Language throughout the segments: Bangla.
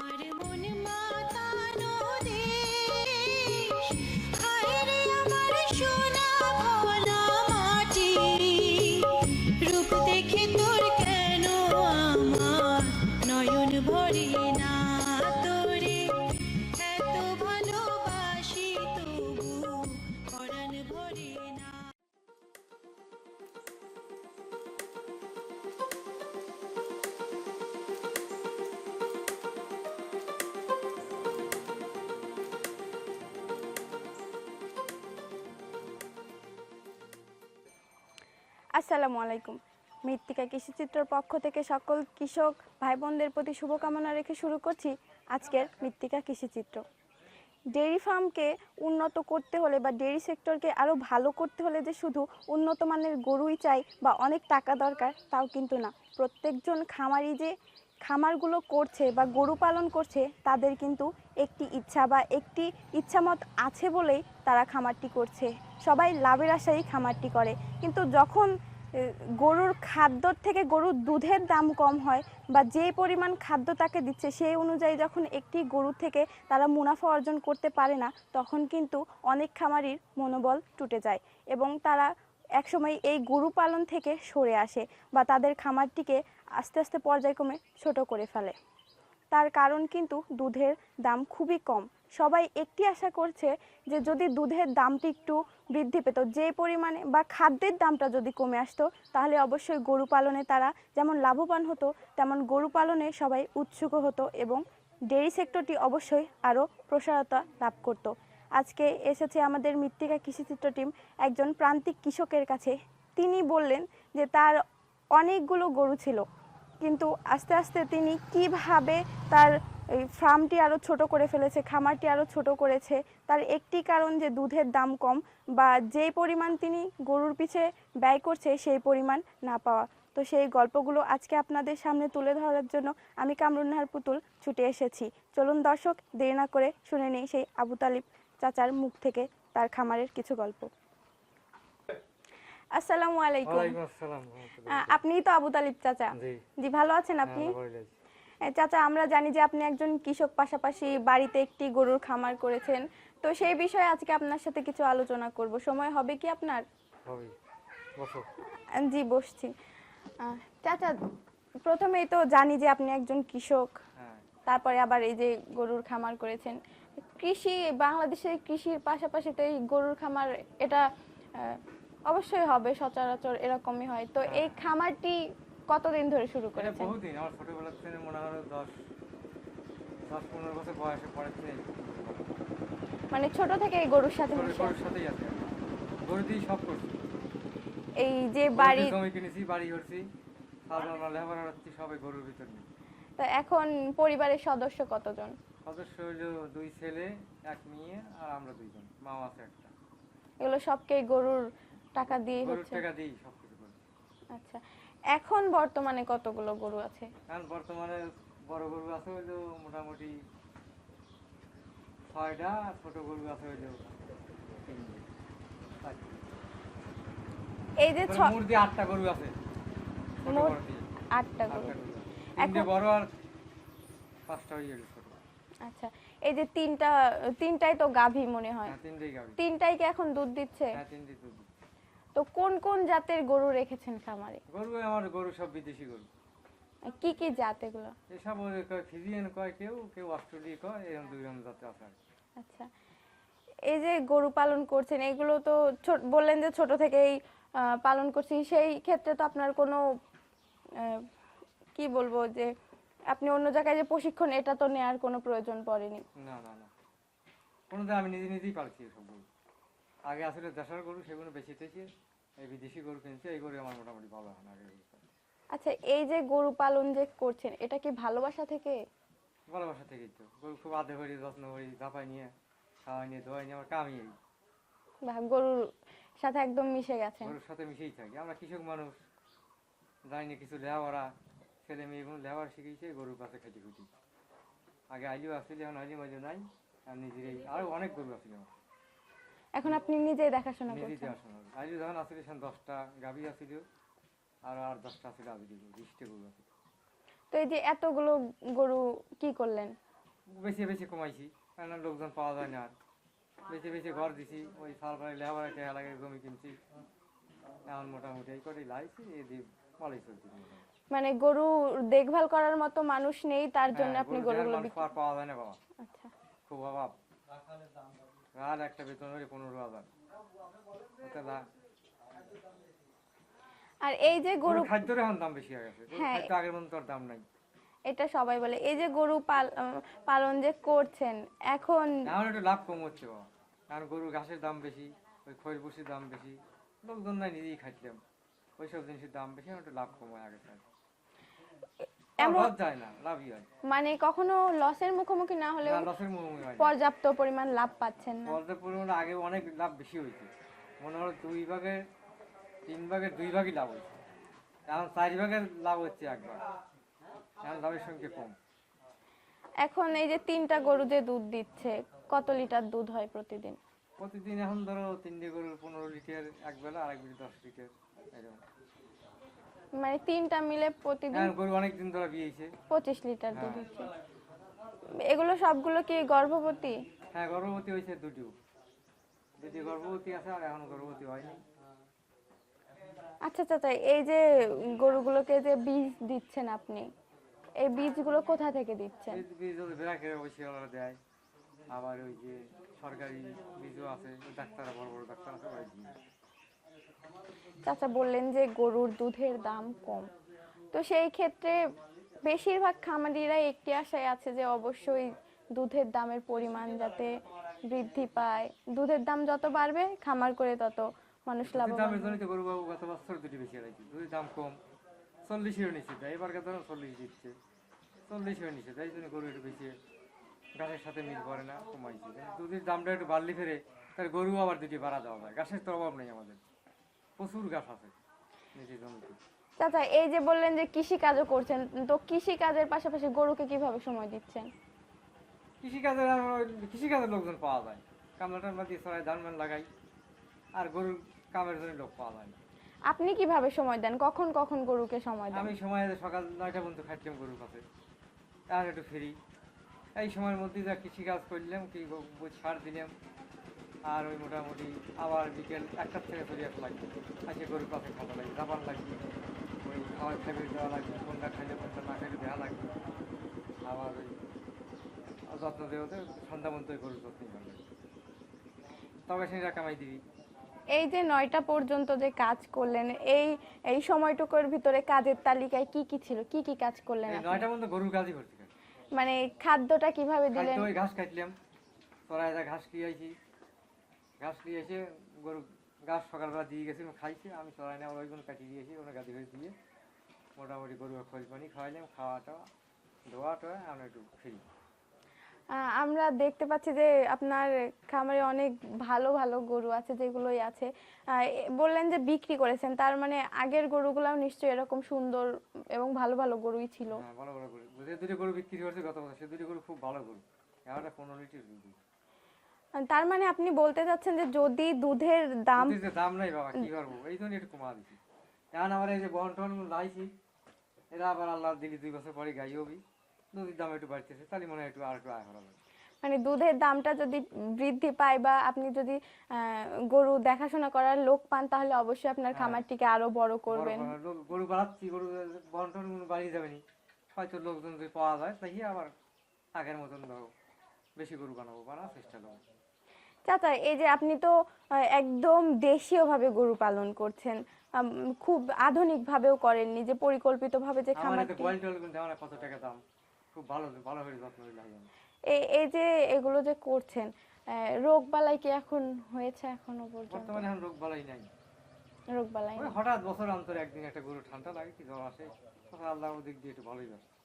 আমার মন মাতানো দেশ আসসালামু আলাইকুম। মৃত্তিকা কৃষিচিত্রর পক্ষ থেকে সকল কৃষক ভাই বোনদের প্রতি শুভকামনা রেখে শুরু করছি আজকের মৃত্তিকা কৃষিচিত্র ডেয়ারি ফার্মকে উন্নত করতে হলে বা ডেয়ারি সেক্টরকে আরও ভালো করতে হলে যে শুধু উন্নত মানের গরুই চাই বা অনেক টাকা দরকার তাও কিন্তু না। প্রত্যেকজন খামারি যে খামারগুলো করছে বা গরু পালন করছে তাদের কিন্তু একটি ইচ্ছা বা একটি ইচ্ছামত আছে বলেই তারা খামারটি করছে। সবাই লাভের আশায় খামারটি করে। কিন্তু যখন গরুর খাদ্যর থেকে গরুর দুধের দাম কম হয় বা যে পরিমাণ খাদ্য তাকে দিচ্ছে সেই অনুযায়ী যখন একটি গরু থেকে তারা মুনাফা অর্জন করতে পারে না, তখন কিন্তু অনেক খামারির মনোবল টুটে যায় এবং তারা একসময় এই গরু পালন থেকে সরে আসে বা তাদের খামারটিকে আস্তে আস্তে পর্যায়ক্রমে ছোট করে ফেলে। তার কারণ কিন্তু দুধের দাম খুবই কম। সবাই একটি আশা করছে যে যদি দুধের দামটি একটু বৃদ্ধি পেত, যে পরিমাণে বা খাদ্যের দামটা যদি কমে আসতো, তাহলে অবশ্যই গরু পালনে তারা যেমন লাভবান হতো, তেমন গরু পালনে সবাই উৎসুক হতো এবং ডেয়ারি সেক্টরটি অবশ্যই আরও প্রসারতা লাভ করত। আজকে এসেছে আমাদের মৃত্তিকা কৃষিচিত্র টিম, একজন প্রান্তিক কৃষকের কাছে। তিনি বললেন যে তার অনেকগুলো গরু ছিল, কিন্তু আস্তে আস্তে তিনি কীভাবে তার এই ফার্মটি আরও ছোট করে ফেলেছে খামারটি আরও ছোট করেছে। তার একটি কারণ যে দুধের দাম কম বা যেই পরিমাণ তিনি গরুর পিছে ব্যয় করছে সেই পরিমাণ না পাওয়া। তো সেই গল্পগুলো আজকে আপনাদের সামনে তুলে ধরার জন্য আমি কামরুন্নাহার পুতুল ছুটে এসেছি। চলুন দর্শক দেরি না করে শুনে নেই সেই আবু তালিব চাচার মুখ থেকে তার খামারের কিছু গল্প। আসসালামু আলাইকুম। আপনিই তো আবু তালিব চাচা? জি। জি ভালো আছেন আপনি? হ্যাঁ, চাচা আমরা জানি যে আপনি একজন কৃষক পাশাপাশি বাড়িতে একটি গরুর খামার করেছেন। তো সেই বিষয়ে আজকে আপনার সাথে কিছু আলোচনা করব। সময় হবে কি আপনার? জি বসছি। চাচা প্রথমেই তো জানি যে আপনি একজন কৃষক। হ্যাঁ, তারপরে আবার এই যে গরুর খামার করেছেন। কৃষি বাংলাদেশের কৃষির পাশাপাশি তো এই গরুর খামার এটা অবশ্যই হবে সচরাচর এরকমই হয়। তো এই খামারটি কতদিন ধরে শুরু করেছেন? বহুদিন আমার ছোটবেলা থেকে মনে হয় দশ দশ পনেরো বছর বয়সে পরে থেকে মানে ছোট থেকে এই গরুর সাথে গরুর গরুর সাথেই আছে গরু দিয়েই সব করছি। এই যে বাড়ি জমি কিনেছি বাড়ি করছি সাধারণ লেখাপড়া করছি সবাই গরুর ভিতর নিয়ে। তো এখন পরিবারের সদস্য কতজন? সদস্য হইল দুই ছেলে এক মেয়ে আর আমরা দুইজন মা আছে একটা। এগুলো সবকে গরুর টাকা দিয়ে গরুর হচ্ছে? টাকা দিই সব কিছু আচ্ছা এখন বর্তমানে কতগুলো গরু আছে? কারণ বর্তমানে বড় গরু আছে হইল মোটামুটি ছয়টা ছোট গরু আছে হইল এই যে তারপরে আটটা গরু আছে। আটটা গরু। তিনটে বড় আর পাঁচটা হয়ে গেল ছোট। আচ্ছা এই যে তিনটা তিনটাই তো গাভী মনে হয়। হ্যাঁ তিনটেই গাবি তিনটাই কি এখন দুধ দিচ্ছে? হ্যাঁ তিনটে দুধ তো কোন কোন জাতের গরু রেখেছেন খামারে? গরু আমার গরু সব বিদেশি গরু। কি কি জাত এগুলো? এসব ফিজিয়ান কয় কেউ কেউ অস্ট্রেলিয়া কয় এরকম দুই রকম জাতে আছে আচ্ছা। এই যে গরু পালন করছেন এগুলো তো ছোট বললেন যে ছোট থেকেই পালন করছি সেই ক্ষেত্রে তো আপনার কোনো কি বলব যে আপনি অন্য জায়গায় যে প্রশিক্ষণ এটা তো নেওয়ার কোনো প্রয়োজন পড়েনি। না না না। কোনো আমি নিজে নিজেই পালছি সব আগে আসলে দেশার গরু সেগুলো বেশি থেকে এই বিদেশি গরু কিনছি এই গরু আমার মোটামুটি ভালো হয় না আচ্ছা এই যে গরু পালন যে করছেন এটা কি ভালোবাসা থেকে? ভালোবাসা থেকেই তো। গরু খুব আদে করি যত্ন করি ধাপাই নিয়ে খাওয়াই নিয়ে ধোয়াই নিয়ে আমার কামই বা গরুর সাথে একদম মিশে গেছেন। গরুর সাথে মিশেই থাকি। আমরা কৃষক মানুষ জানি না কিছু লেহাওয়ারা ছেলে মেয়েগুলো লেহাওয়ার শিখেছে গরুর কাছে খেতে খুঁটি। আগে আইলিও আসলে এখন আইলি মাইলিও নাই আর নিজেরই। আরও অনেক গরু আসলে আমার। এখন আপনি নিজেই দেখাশোনা করছেন। আইলি যখন আসলে সেখানে দশটা গাভী আসছিল আর আর দশটা আসলে আবিদি গরু বিশটা গরু আছে। তো এই যে এতগুলো গরু কি করলেন? বেশি বেশি কমাইছি কারণ লোকজন পাওয়া যায় না আর। বেশি বেশি ঘর দিছি ওই সারবারে লেবার টাকা লাগে জমি কিনছি। এখন মোটামুটি এই করেই লাইছি এই দিয়ে ভালোই চলছে মানে গরু দেখভাল করার মতো মানুষ নেই তার জন্য হ্যাঁ, আপনি গরুগুলো পাওয়া যায় না বাবা। আচ্ছা। খুব অভাব। আর একটা বেতন হলে পনেরো হাজার। আর এই যে গরু খাদ্যের এখন দাম বেশি হয়ে গেছে। হ্যাঁ। খাদ্য আগের মতো আর দাম নাই। এটা সবাই বলে। এই যে গরু পাল পালন যে করছেন এখন এখন একটু লাভ কম হচ্ছে বাবা। কারণ গরু ঘাসের দাম বেশি ওই খৈর বসির দাম বেশি। লোকজন নাই নিজেই খাইছিলাম ওইসব জিনিসের দাম বেশি একটু লাভ কম হয় থেকে এমন- যায় না লাভই হয়। মানে কখনো লসের মুখোমুখি না হলেও লসের মুখোমুখি হয় পর্যাপ্ত পরিমাণ লাভ পাচ্ছেন না। পর্যাপ্ত পরিমাণে আগে অনেক লাভ বেশি হয়েছে। মনে হলো দুই ভাগের তিন ভাগের দুই ভাগই লাভ হয়েছে। এখন চার ভাগের লাভ হচ্ছে একবার। এখন লাভের সংখ্যা কম। এখন এই যে তিনটা গরু যে দুধ দিচ্ছে কত লিটার দুধ হয় প্রতিদিন? প্রতিদিন এখন ধরো তিনটে গরুর পনেরো লিটার এক বেলা আর এক বেলা দশ লিটার এরকম। মানে তিনটা মিলে প্রতিদিন এখন গরু অনেক দিন ধরে বিয়েছে পঁচিশ লিটার দুধ হ্যাঁ। হচ্ছে এগুলো সবগুলো কি গর্ভবতী? হ্যাঁ গর্ভবতী দুটিও দুটি। গর্ভবতী আছে আর এখন গর্ভবতী হয়নি। আচ্ছা চাচা এই যে গরুগুলোকে যে বীজ দিচ্ছেন আপনি এই বীজগুলো কোথা থেকে দিচ্ছেন? বীজ বেড়াকে ওই ওরা দেয়। আবার ওই যে সরকারি বীজও আছে ওই ডাক্তাররা বড় বড় ডাক্তার আছে ওরাই দিয়ে। চাচা বললেন যে গরুর দুধের দাম কম। তো সেই ক্ষেত্রে বেশিরভাগ খামারিরা একটি আশায় আছে যে অবশ্যই দুধের দামের পরিমাণ যাতে বৃদ্ধি পায়। দুধের দাম যত বাড়বে খামার করে তত মানুষ লাভবান দামের তো গরু বাবু গত বছর দুটি বেশি হারাইছি। দুধের দাম কম চল্লিশের নিচে। দেয় এবার চল্লিশ দিচ্ছে। চল্লিশের নিচে। দেয় এই জন্য গরু একটু বেশি ঘাসের সাথে মিল করে না কমাইছে। দুধের দামটা একটু বাড়লি ফেরে তার গরু আবার দুটি বাড়া দেওয়া যায় ঘাসের তো অভাব নেই আমাদের। প্রচুর গাছ আছে নিজের জমিতে। চাচা এই যে বললেন যে কৃষি কাজও করছেন তো কৃষি কাজের পাশাপাশি গরুকে কীভাবে সময় দিচ্ছেন? কৃষিকাজের আমার ওই কৃষিকাজের লোকজন পাওয়া যায় কামলা টামলা দিয়ে সবাই ধান মান লাগাই আর গরুর কামের জন্য লোক পাওয়া যায় না। আপনি কীভাবে সময় দেন? কখন কখন গরুকে সময় দেন? আমি সময় সকাল নয়টা পর্যন্ত খাইতাম গরুর কাছে। আর একটু ফিরি। এই সময়ের মধ্যে যা কৃষিকাজ করলাম কি সার দিলাম আর ওই মোটামুটি আবার বিকেল একটার থেকে চলে আসা লাগবে। আসে গরুর কাছে খাওয়া লাগবে জাপান লাগবে ওই খাবার খাইবে দেওয়া লাগবে কোনটা খাইলে কোনটা না খাইলে দেওয়া লাগবে। আবার ওই যত্ন দেওয়াতে সন্ধ্যা ওই গরুর যত্ন তবে সেটা কামাই দিবি। এই যে নয়টা পর্যন্ত যে কাজ করলেন এই এই সময়টুকুর ভিতরে কাজের তালিকায় কি কি ছিল? কি কি কাজ করলেন? নয়টা পর্যন্ত গরুর কাজই করতে মানে খাদ্যটা কীভাবে দিলেন? ওই ঘাস কাটলাম তোরাই যা ঘাস খেয়েছি ঘাস খেয়ে এসে গরু ঘাস সকালবেলা দিয়ে গেছি খাইছে আমি চড়াই না ওইগুলো কাটিয়ে দিয়েছি ওখানে গাদি হয়ে দিয়ে মোটামুটি গরু খোল পানি খাওয়াইলাম খাওয়া টাওয়া ধোয়া টোয়া আমরা একটু ফ্রি। আমরা দেখতে পাচ্ছি যে আপনার খামারে অনেক ভালো ভালো গরু আছে যেগুলোই আছে। বললেন যে বিক্রি করেছেন তার মানে আগের গরুগুলাও নিশ্চয়ই এরকম সুন্দর এবং ভালো ভালো গরুই ছিল। হ্যাঁ ভালো ভালো গরু। যে দুটো গরু বিক্রি করছে গত বছর সে দুটো গরু খুব ভালো গরু। একটা পনেরো লিটার দুধ। আহ, তার মানে আপনি বলতে চাচ্ছেন যে যদি দুধের দাম দুধের দাম নাই বাবা কি করব? এই জন্য একটু কমা দিছি। এখন আমার এই যে বন টন লাইছি এরা আবার আল্লাহ দিলি দুই বছর পরে গাই হবি। দুধের দাম একটু বাড়তেছে তাহলে মনে হয় একটু আর একটু আয় হবে মানে দুধের দামটা যদি বৃদ্ধি পায় বা আপনি যদি গরু দেখাশোনা করার লোক পান তাহলে অবশ্যই আপনার হ্যাঁ। খামারটিকে আরও বড় করবেন। গরু বাড়াচ্ছি গরু বন্টন বাড়িয়ে যাবে নি। হয়তো লোকজন যদি পাওয়া যায় তাই আবার আগের মতন ধরো বেশি গরু বানাবো বানার চেষ্টা করব। চাচা এই যে আপনি তো একদম দেশীয়ভাবে গরু পালন করছেন খুব আধুনিক ভাবেও করেননি যে পরিকল্পিত ভাবে যে আমার কত টাকা দাম। খুব ভালো ভালো হয়ে যত্ন এই যে এগুলো যে করছেন রোগ বালাই কি এখন হয়েছে এখনও পর্যন্ত? বর্তমানে এখন রোগ বালাই নাই। রোগ বালাই হঠাৎ বছর অন্তরে একদিন একটা গরু ঠান্ডা লাগে কি জ্বর আসে তখন আল্লাহ দিক দিয়ে একটু ভালোই যাচ্ছে আহ,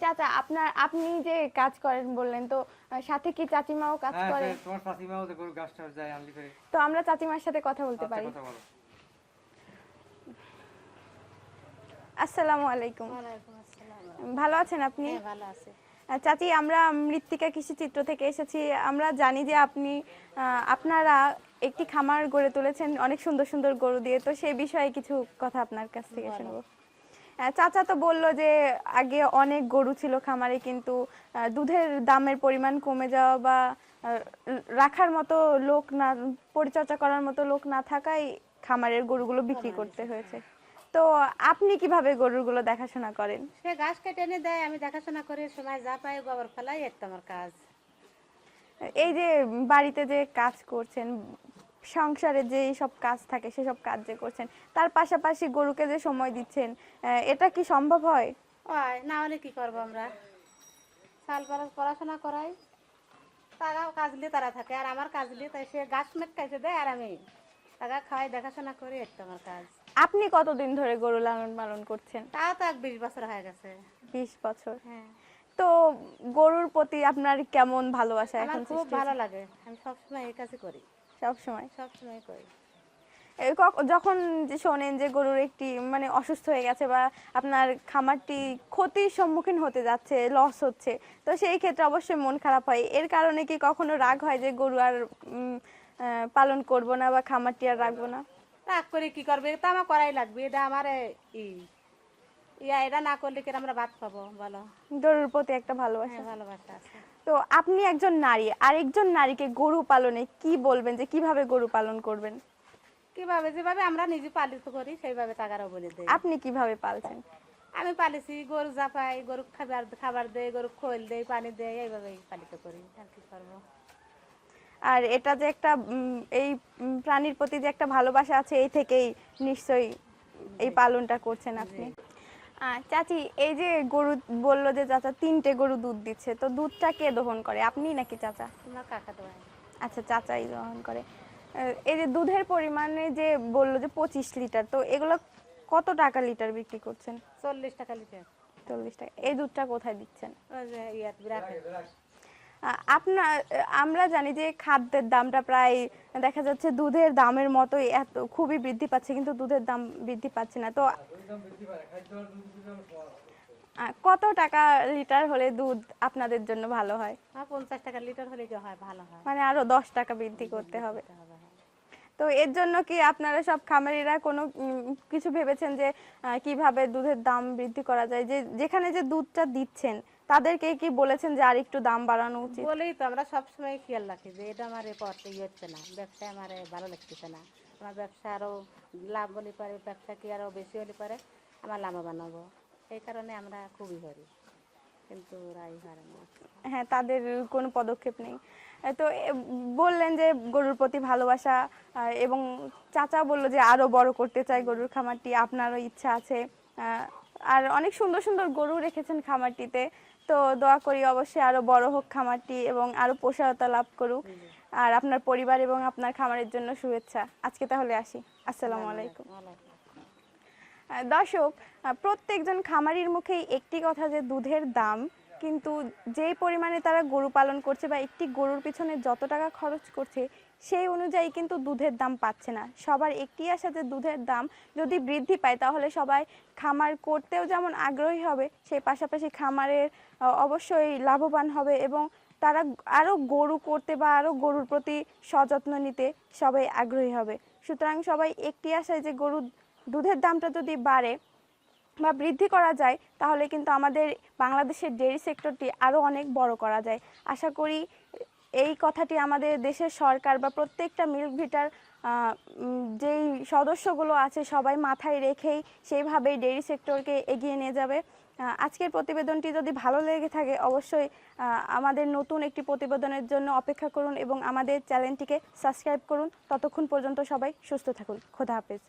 চাচা আপনার আপনি যে কাজ করেন বললেন তো সাথে কি চাচিমাও কাজ হ্যাঁ করে? তোমার চাষিমাও তো গরু গাছ টাছ যায় আনলি করে তো আমরা চাচিমার সাথে কথা বলতে আচ্ছা, পারি। কথা বলো। আসসালামু আলাইকুম। আসসালাম। ভালো আছেন আপনি? হ্যাঁ ভালো আছে। চাচি আমরা মৃত্তিকা কৃষি চিত্র থেকে এসেছি। আমরা জানি যে আপনি আহ, আপনারা একটি খামার গড়ে তুলেছেন অনেক সুন্দর সুন্দর গরু দিয়ে। তো সেই বিষয়ে কিছু কথা আপনার কাছ থেকে শুনব। চাচা তো বলল যে আগে অনেক গরু ছিল খামারে কিন্তু দুধের দামের পরিমাণ কমে যাওয়া বা রাখার মতো লোক না পরিচর্যা করার মতো লোক না থাকায় খামারের গরুগুলো বিক্রি করতে হয়েছে। তো আপনি কীভাবে গরুগুলো দেখাশোনা করেন? সে ঘাস কেটে এনে দেয় আমি দেখাশোনা করে সময় যা পাই গোবর ফেলাই তো আমার কাজ। এই যে বাড়িতে যে কাজ করছেন সংসারে যে সব কাজ থাকে সেসব কাজ যে করছেন তার পাশাপাশি গরুকে যে সময় দিচ্ছেন এটা কি সম্ভব হয়? না হলে কি করব আমরা? সাল পড়া পড়াশোনা করাই তারাও কাজ নিয়ে তারা থাকে আর আমার কাজ নিয়ে তাই সে ঘাস মেট খাইতে দেয় আর আমি টাকা খাওয়াই দেখাশোনা করি এর আমার কাজ। আপনি কতদিন ধরে গরু লালন পালন করছেন? তাও তো এক বিশ বছর হয়ে গেছে। বিশ বছর। হ্যাঁ। তো গরুর প্রতি আপনার কেমন ভালোবাসা এখন খুব ভালো লাগে আমি সবসময় এই কাজই করি। সব সময় সবসময় করি। যখন যে শোনেন যে গরুর একটি মানে অসুস্থ হয়ে গেছে বা আপনার খামারটি ক্ষতির সম্মুখীন হতে যাচ্ছে লস হচ্ছে তো সেই ক্ষেত্রে অবশ্যই মন খারাপ হয়। এর কারণে কি কখনো রাগ হয় যে গরু আর পালন করব না বা খামারটি আর রাখব না? রাগ করে কি করবে? এটা আমার করাই লাগবে। এটা আমার ইয়া এটা না করলে কি আমরা ভাত পাবো বলো। গরুর প্রতি একটা ভালোবাসা। হ্যাঁ ভালোবাসা আছে। তো আপনি একজন নারী আরেকজন নারীকে গরু পালনে কি বলবেন যে কীভাবে গরু পালন করবেন? কীভাবে যেভাবে আমরা নিজে পালিত করি সেইভাবে টাকারও বলে দেয় আপনি কীভাবে পালছেন? আমি পালিছি গরু জাপাই গরু খাবার খাবার দেয় গরু খোল দেয় পানি দেয় এইভাবেই পালিত করি আর কি করব। আর এটা যে একটা এই প্রাণীর প্রতি যে একটা ভালোবাসা আছে এই থেকেই নিশ্চয়ই এই পালনটা করছেন আপনি। চাচি এই যে গরু বলল যে চাচা তিনটে গরু দুধ দিচ্ছে তো দুধটা কে দহন করে? আপনি নাকি চাচা? কাকা আচ্ছা চাচাই দহন করে। এই যে দুধের পরিমাণে যে বলল যে পঁচিশ লিটার তো এগুলো কত টাকা লিটার বিক্রি করছেন? চল্লিশ টাকা লিটার। চল্লিশ টাকা। এই দুধটা কোথায় দিচ্ছেন? আপনার আমরা জানি যে খাদ্যের দামটা প্রায় দেখা যাচ্ছে দুধের দামের মতোই এত খুবই বৃদ্ধি পাচ্ছে কিন্তু দুধের দাম বৃদ্ধি পাচ্ছে না। তো কত টাকা লিটার হলে দুধ আপনাদের জন্য ভালো হয়? পঞ্চাশ টাকা লিটার হলে কি হয় ভালো হয়? মানে আরও দশ টাকা বৃদ্ধি করতে হবে। হ্যাঁ। তো এর জন্য কি আপনারা সব খামারিরা কোনো কিছু ভেবেছেন যে কীভাবে দুধের দাম বৃদ্ধি করা যায়? যে যেখানে যে দুধটা দিচ্ছেন তাদেরকে কি বলেছেন যে আর একটু দাম বাড়ানো উচিত? বলেই তো আমরা সবসময় খেয়াল রাখি যে এটা আমার এ পথে ইয়ে হচ্ছে না ব্যবসায় আমার ভালো লাগতেছে না। আমার ব্যবসা আরও লাভ হলে পারে ব্যবসা কি আরও বেশি হলে পারে আমার লাভবান হব। এই কারণে আমরা খুবই করি কিন্তু রাই হারে না। হ্যাঁ তাদের কোনো পদক্ষেপ নেই। তো বললেন যে গরুর প্রতি ভালোবাসা এবং চাচা বলল যে আরও বড় করতে চাই গরুর খামারটি আপনারও ইচ্ছা আছে আর অনেক সুন্দর সুন্দর গরু রেখেছেন খামারটিতে। তো দোয়া করি অবশ্যই আরও বড় হোক খামারটি এবং আরও প্রসারতা লাভ করুক। আর আপনার পরিবার এবং আপনার খামারের জন্য শুভেচ্ছা। আজকে তাহলে আসি। আসসালামু আলাইকুম। দর্শক প্রত্যেকজন খামারির মুখেই একটি কথা যে দুধের দাম, কিন্তু যেই পরিমাণে তারা গরু পালন করছে বা একটি গরুর পিছনে যত টাকা খরচ করছে সেই অনুযায়ী কিন্তু দুধের দাম পাচ্ছে না। সবার একটি আশা যে দুধের দাম যদি বৃদ্ধি পায়, তাহলে সবাই খামার করতেও যেমন আগ্রহী হবে, সেই পাশাপাশি খামারের অবশ্যই লাভবান হবে এবং তারা আরও গরু করতে বা আরও গরুর প্রতি সযত্ন নিতে সবাই আগ্রহী হবে। সুতরাং সবাই একটি আশায় যে গরুর দুধের দামটা যদি বাড়ে বা বৃদ্ধি করা যায়, তাহলে কিন্তু আমাদের বাংলাদেশের ডেয়ারি সেক্টরটি আরও অনেক বড় করা যায়। আশা করি এই কথাটি আমাদের দেশের সরকার বা প্রত্যেকটা মিল্ক ভিটার যেই সদস্যগুলো আছে সবাই মাথায় রেখেই সেইভাবেই ডেয়ারি সেক্টরকে এগিয়ে নিয়ে যাবে। আজকের প্রতিবেদনটি যদি ভালো লেগে থাকে অবশ্যই আমাদের নতুন একটি প্রতিবেদনের জন্য অপেক্ষা করুন এবং আমাদের চ্যানেলটিকে সাবস্ক্রাইব করুন। ততক্ষণ পর্যন্ত সবাই সুস্থ থাকুন। খোদা হাফেজ।